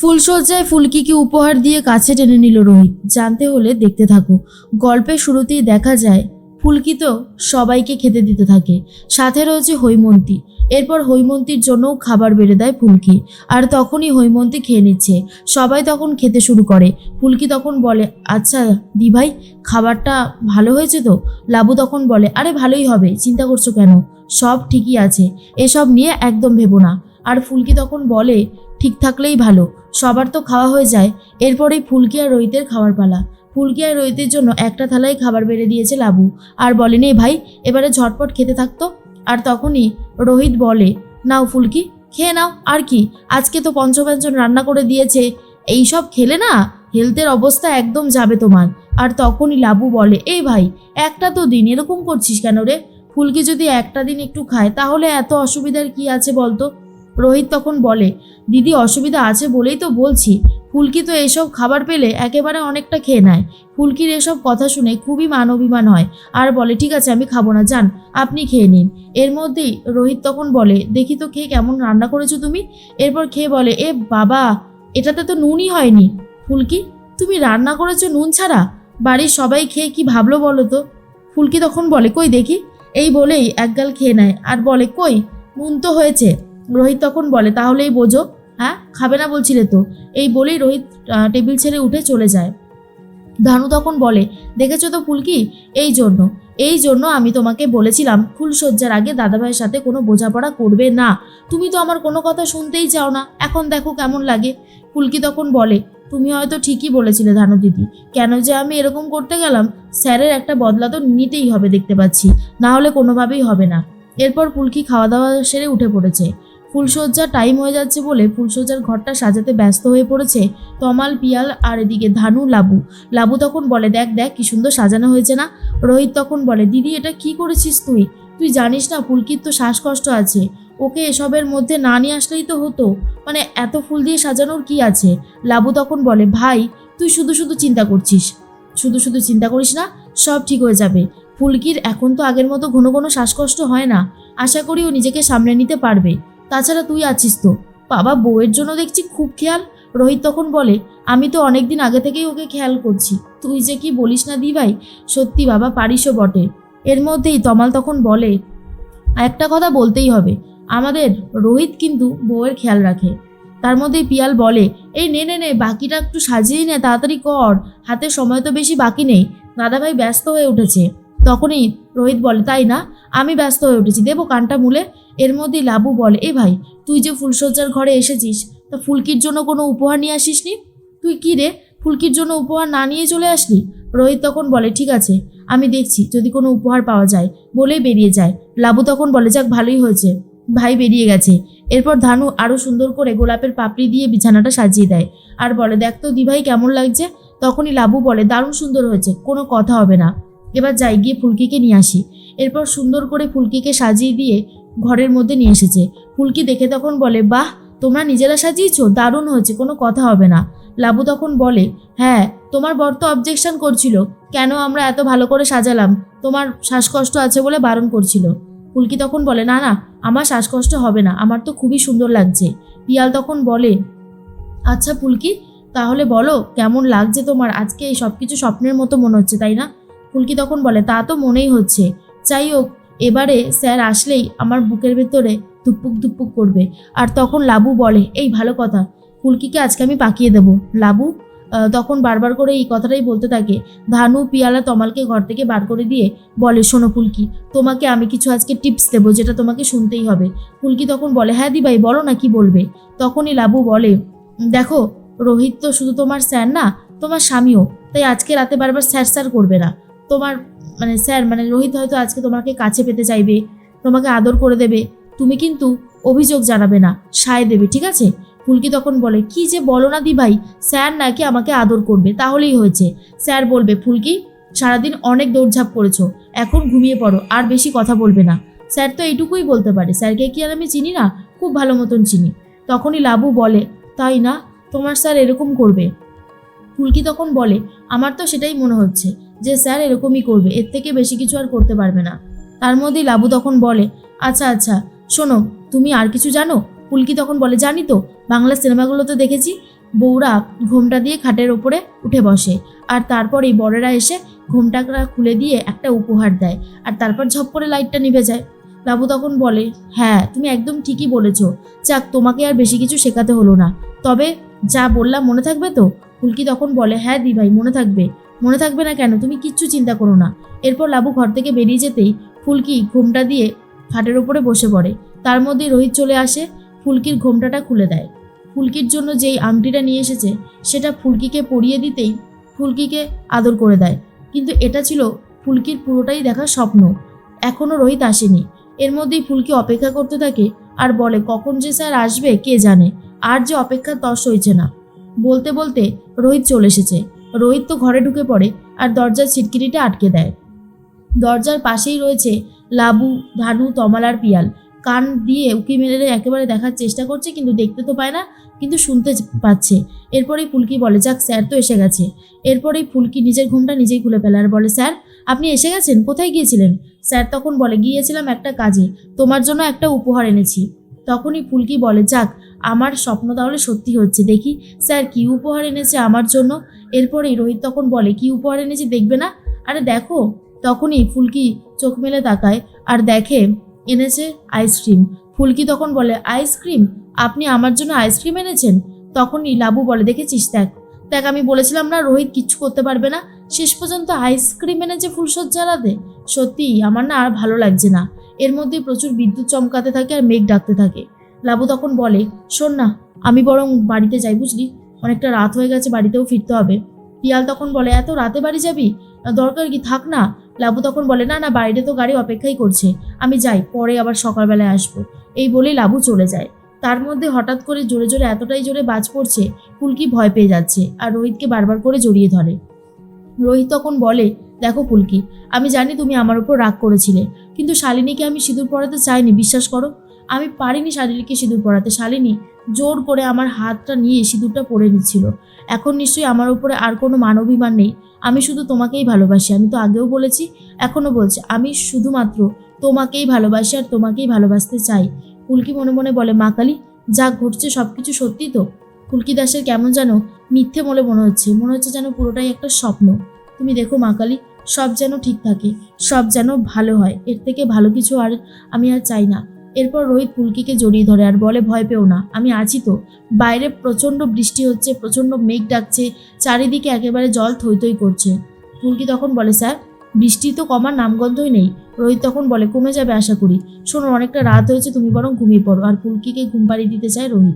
ফুলসজ্জায় ফুলকিকে উপহার দিয়ে কাছে টেনে নিল রোহিত। জানতে হলে দেখতে থাকো। গল্পের শুরুতেই দেখা যায়, ফুলকি তো সবাইকে খেতে দিতে থাকে। সাথে রয়েছে হৈমন্তী। এরপর হৈমন্তীর জন্যও খাবার বেড়ে দেয় ফুলকি। আর তখনই হৈমন্তী খেয়ে নিচ্ছে। সবাই তখন খেতে শুরু করে। ফুলকি তখন বলে আচ্ছা দি ভাই খাবারটা ভালো হয়েছে তো? লাবু তখন বলে, আরে ভালোই হবে, চিন্তা করছ কেন? সব ঠিকই আছে। এসব নিয়ে একদম ভেবো না। আর ফুলকি তখন বলে, ঠিক থাকলেই ভালো, সবার তো খাওয়া হয়ে যায়। এরপরেই ফুলকি আর রোহিতের খাওয়ার পালা। ফুলকি আর রোহিতের জন্য একটা থালায় খাবার বেড়ে দিয়েছে লাবু। আর বলেনি ভাই, এবারে ঝটপট খেতে থাকতো আর তখনই রোহিত বলে, নাও ফুলকি, খেয়ে নাও, আর কি? আজকে তো পঞ্চব্যঞ্জন রান্না করে দিয়েছে। এই সব খেলে না হেলথের অবস্থা একদম যাবে তোমার। আর তখনই লাবু বলে এই ভাই, একটা তো দিন, এরকম করছিস কেন রে? ফুলকি যদি একটা দিন একটু খায়, তাহলে এত অসুবিধার কি আছে বলতো? রোহিত তখন বলে, দিদি, অসুবিধা আছে বলেই তো বলছি। ফুলকি তো এসব খাবার পেলে একেবারে অনেকটা খেয়ে নেয়। ফুলকির এসব কথা শুনে খুবই মান অভিমান হয়। আর বলে, ঠিক আছে, আমি খাব না, যান, আপনি খেয়ে নিন। এর মধ্যেই রোহিত তখন বলে, দেখি তো খেয়ে কেমন রান্না করেছ তুমি? এরপর খেয়ে বলে, এ বাবা, এটাতে তো নুনই হয়নি। ফুলকি, তুমি রান্না করেছ নুন ছাড়া? বাড়ির সবাই খেয়ে কি ভাবলো বলো তো? ফুলকি তখন বলে, কই দেখি? এই বলেই একগাল খেয়ে নেয়। আর বলে, কই, নুন তো হয়েছে। রোহিত তখন বলে, তাহলেই বোঝো হ্যাঁ? খাবে না বলছিলে তো? এই বলেই রোহিত টেবিল ছেড়ে উঠে চলে যায়। ধানু তখন বলে, দেখেছ তো ফুলকি? এই জন্য এই জন্য আমি তোমাকে বলেছিলাম ফুলসজ্জার আগে দাদাভাইয়ের সাথে কোনো বোঝাপড়া করবে না। তুমি তো আমার কোনো কথা শুনতেই চাও না। এখন দেখো কেমন লাগে। ফুলকি তখন বলে, তুমি হয়তো ঠিকই বলেছিলে ধানু দিদি। কেন যে আমি এরকম করতে গেলাম, স্যারের একটা বদলা তো নিতেই হবে দেখতে পাচ্ছি। না হলে কোনোভাবেই হবে না। এরপর ফুলকি খাওয়া দাওয়া সেরে উঠে পড়েছে। ফুলসজ্জার টাইম হয়ে যাচ্ছে বলে ফুলসজ্জার ঘরটা সাজাতে ব্যস্ত হয়ে পড়েছে তমাল, পিয়াল আর এদিকে ধানু, লাবু। লাবু তখন বলে, দেখ দেখ, কি সুন্দর সাজানো হয়েছে না? রোহিত তখন বলে, দিদি, এটা কি করেছিস তুই? তুই জানিস না, ফুলকির তো শ্বাসকষ্ট আছে। ওকে এসবের মধ্যে না নিয়ে আসলেই তো হতো। মানে এত ফুল দিয়ে সাজানোর কি আছে? লাবু তখন বলে, ভাই, তুই শুধু শুধু চিন্তা করছিস। শুধু শুধু চিন্তা করিস না, সব ঠিক হয়ে যাবে। ফুলকির এখন তো আগের মতো ঘন ঘন শ্বাসকষ্ট হয় না। আশা করি ও নিজেকে সামলে নিতে পারবে। তাছাড়া তুই আছিস তো। বাবা বউয়ের জন্য দেখছি খুব খেয়াল। রোহিত তখন বলে, আমি তো অনেক দিন আগে থেকেই ওকে খেয়াল করছি। তুই যে কি বলিস না দি ভাই সত্যি বাবা পারিসও বটে। এর মধ্যেই তমাল তখন বলে, একটা কথা বলতেই হবে। আমাদের রোহিত কিন্তু বউয়ের খেয়াল রাখে। তার মধ্যেই পিয়াল বলে, এই নে নে নে, বাকিটা একটু সাজিয়ে নে, তাড়াতাড়ি কর। হাতে সময় তো বেশি বাকি নেই। দাদাভাই ব্যস্ত হয়ে উঠেছে। তখনই রোহিত বলে, তাই না? আমি ব্যস্ত হয়ে উঠেছি। দেবো কানটা মুলে। এর মধ্যেই লাবু বলে, এ ভাই, তুই যে ফুলসজ্জার ঘরে এসেছিস, তা ফুলকির জন্য কোনো উপহার নিয়ে আসিসনি? তুই কি রে, ফুলকির জন্য উপহার না নিয়ে চলে আসলি? রোহিত তখন বলে, ঠিক আছে, আমি দেখছি, যদি কোনো উপহার পাওয়া যায়। বলেই বেরিয়ে যায়। লাবু তখন বলে, যাক, ভালোই হয়েছে। ভাই বেরিয়ে গেছে। এরপর ধানু আরও সুন্দর করে গোলাপের পাপড়ি দিয়ে বিছানাটা সাজিয়ে দেয়। আর বলে, দেখ তো দিভাই, কেমন লাগছে? তখনই লাবু বলে, দারুণ সুন্দর হয়েছে, কোনো কথা হবে না। এবার যাই গিয়ে ফুলকিকে নিয়ে আসি। এরপর সুন্দর করে ফুলকিকে সাজিয়ে দিয়ে ঘরের মধ্যে নিয়ে এসেছে। ফুলকি দেখে তখন বলে, বাহ, তোমরা নিজেরা সাজিয়েছো? দারুণ হয়েছে, কোনো কথা হবে না। লাবু তখন বলে হ্যাঁ তোমার বর তো অবজেকশন করছিল। কেন আমরা এত ভালো করে সাজালাম? তোমার শ্বাসকষ্ট আছে বলে বারণ করছিল। ফুলকি তখন বলে, না না, আমার শ্বাসকষ্ট হবে না, আমার তো খুবই সুন্দর লাগছে। পিয়াল তখন বলে আচ্ছা ফুলকি, তাহলে বলো, কেমন লাগছে তোমার? আজকে এই সব কিছু স্বপ্নের মতো মনে হচ্ছে, তাই না? ফুলকি তখন বলে, তা তো মনেই হচ্ছে। যাই হোক এবারে স্যার আসলেই আমার বুকের ভেতরে ধুপুক ধুপুক করবে। আর তখন লাবু বলে, এই ভালো কথা, ফুলকিকে আজকে আমি পাকিয়ে দেবো। লাবু তখন বারবার করে এই কথাটাই বলতে থাকে। ধানু, পিয়ালা তমালকে ঘর থেকে বার করে দিয়ে বলে, শোনো ফুলকি, তোমাকে আমি কিছু আজকে টিপস দেবো, যেটা তোমাকে শুনতেই হবে। ফুলকি তখন বলে হ্যাঁ দিভাই, বলো না কি বলবে? তখনই লাবু বলে, দেখো, রোহিত তো শুধু তোমার স্যার না, তোমার স্বামীও, তাই আজকে রাতে বারবার স্যার স্যার করবে না। তোমার মানে স্যার মানে রোহিত হয়তো আজকে তোমাকে কাছে পেতে চাইবে, তোমাকে আদর করে দেবে, তুমি কিন্তু অভিযোগ জানাবে না, সায় দেবে, ঠিক আছে? ফুলকি তখন বলে, কি যে বলো না দি ভাই স্যার নাকি আমাকে আদর করবে। তাহলেই হয়েছে। স্যার বলবে, ফুলকি, সারাদিন অনেক দৌড়ঝাঁপ করেছ, এখন ঘুমিয়ে পড়ো, আর বেশি কথা বলবে না। স্যার তো এইটুকুই বলতে পারে। স্যারকে কি আর আমি চিনি না? খুব ভালো মতন চিনি। তখনই লাবু বলে, তাই না? তোমার স্যার এরকম করবে? ফুলকি তখন বলে, আমার তো সেটাই মনে হচ্ছে। যে স্যার এরকমই করবে, এর থেকে বেশি কিছু আর করতে পারবে না। তার মধ্যেই লাবু তখন বলে আচ্ছা আচ্ছা শোনো, তুমি আর কিছু জানো? পুলকি তখন বলে, জানি তো, বাংলা সিনেমাগুলো তো দেখেছি। বউরা ঘোমটা দিয়ে খাটের ওপরে উঠে বসে, আর তারপরেই বড়েরা এসে ঘোমটাটা খুলে দিয়ে একটা উপহার দেয়, আর তারপর ঝপ করে লাইটটা নিভে যায়। লাবু তখন বলে হ্যাঁ তুমি একদম ঠিকই বলেছ। যাক, তোমাকে আর বেশি কিছু শেখাতে হলো না। তবে যা বললাম মনে থাকবে তো? ফুলকি তখন বলে হ্যাঁ দি ভাই মনে থাকবে। মনে থাকবে না কেন? তুমি কিচ্ছু চিন্তা করো না। এরপর লাবু ঘর থেকে বেরিয়ে যেতেই ফুলকি ঘোমটা দিয়ে খাটের ওপরে বসে পড়ে। তার মধ্যে রোহিত চলে আসে, ফুলকির ঘোমটাটা খুলে দেয়। ফুলকির জন্য যেই আংটিটা নিয়ে এসেছে, সেটা ফুলকিকে পরিয়ে দিতেই ফুলকিকে আদর করে দেয়। কিন্তু এটা ছিল ফুলকির পুরোটাই দেখা স্বপ্ন। এখনও রোহিত আসেনি। এর মধ্যেই ফুলকি অপেক্ষা করতে থাকে, আর বলে, কখন যে স্যার আসবে, কে জানে? আর যে অপেক্ষার তস হয়েছে না। বলতে বলতে রোহিত চলে এসেছে। রোহিত তো ঘরে ঢুকে পড়ে আর দরজার ছিটকিরিটা আটকে দেয়। দরজার পাশেই রয়েছে লাবু ধানু তমাল আর পিয়াল। কান দিয়ে উকি মেরে একেবারে দেখার চেষ্টা করছে, কিন্তু দেখতে তো পায় না, কিন্তু শুনতে পাচ্ছে। এরপরেই ফুলকি বলে, যাক, স্যার তো এসে গেছে। এরপরেই ফুলকি নিজের ঘুমটা নিজেই খুলে ফেলে আর বলে, স্যার, আপনি এসে গেছেন? কোথায় গিয়েছিলেন? স্যার, তখন বলে, গিয়েছিলাম একটা কাজে। তোমার জন্য একটা উপহার এনেছি। তখনই ফুলকি বলে, যাক আমার স্বপ্ন তাহলে সত্যি হচ্ছে। দেখি, স্যার কি উপহার এনেছে আমার জন্য? এরপরেই রোহিত তখন বলে, কি উপহার এনেছি দেখবে না? আরে দেখো, তখনই ফুলকি চোখ মেলে তাকায় আর দেখে, এনেছে আইসক্রিম। ফুলকি তখন বলে, আইসক্রিম? আপনি আমার জন্য আইসক্রিম এনেছেন? তখনই লাবু বলে, দেখেছিস, দেখ। দেখ, আমি বলেছিলাম না রোহিত কিচ্ছু করতে পারবে না? শেষ পর্যন্ত আইসক্রিম এনেছে ফুলসজ্জারাতে সত্যি আমার না আর ভালো লাগছে না। এর মধ্যে প্রচুর বিদ্যুৎ চমকাতে থাকে আর মেঘ ডাকতে থাকে। লাবু তখন বলে, শোন না, আমি বরং বাড়িতে যাই, বুঝলি? অনেকটা রাত হয়ে গেছে, বাড়িতেও ফিরতে হবে। পিয়াল তখন বলে, এত রাতে বাড়ি যাবি? দরকার কি? থাক না। লাবু তখন বলে, না না, বাইরে তো গাড়ি অপেক্ষাই করছে। আমি যাই, পরে আবার সকালবেলায় আসব। এই বলেই লাবু চলে যায়। তার মধ্যে হঠাৎ করে জোরে জোরে এতটাই জোরে বাজ পড়ছে ফুলকি ভয় পেয়ে যাচ্ছে আর রোহিতকে বারবার করে জড়িয়ে ধরে। রোহিত তখন বলে, দেখো পুলকি, আমি জানি তুমি আমার উপর রাগ করেছিলে, কিন্তু শালিনীকে আমি সিঁদুর পরাতে চাইনি, বিশ্বাস করো? আমি পারিনি শালিনীকে সিঁদুর পরাতে। শালিনী জোর করে আমার হাতটা নিয়ে সিঁদুরটা পরে নিচ্ছিল। এখন নিশ্চয়ই আমার উপরে আর কোনো মানবিমান নেই। আমি শুধু তোমাকেই ভালোবাসি। আমি তো আগেও বলেছি এখনও বলছি, আমি শুধুমাত্র তোমাকেই ভালোবাসি আর তোমাকেই ভালোবাসতে চাই। ফুলকি মনে মনে বলে, মা কালী, যা ঘটছে সব কিছু সত্যি তো? ফুলকি দাসের কেমন যেন মিথ্যে বলে মনে হচ্ছে। মনে হচ্ছে যেন পুরোটাই একটা স্বপ্ন। তুমি দেখো মা কালী, সব যেন ঠিক থাকে, সব যেন ভালো হয়। এর থেকে ভালো কিছু আর আমি আর চাই না। এরপর রোহিত পুলকিকে জড়িয়ে ধরে আর বলে, ভয় পেও না, আমি আছি তো। বাইরে প্রচণ্ড বৃষ্টি হচ্ছে, প্রচণ্ড মেঘ ডাকছে, চারিদিকে একেবারে জল থই থই করছে। পুলকি তখন বলে, স্যার, বৃষ্টি তো কমার নামগন্ধই নেই। রোহিত তখন বলে, কমে যাবে আশা করি। শোনো, অনেকটা রাত হয়েছে, তুমি বরং ঘুমিয়ে পড়ো। আর পুলকিকে ঘুম পাড়িয়ে দিতে চায় রোহিত।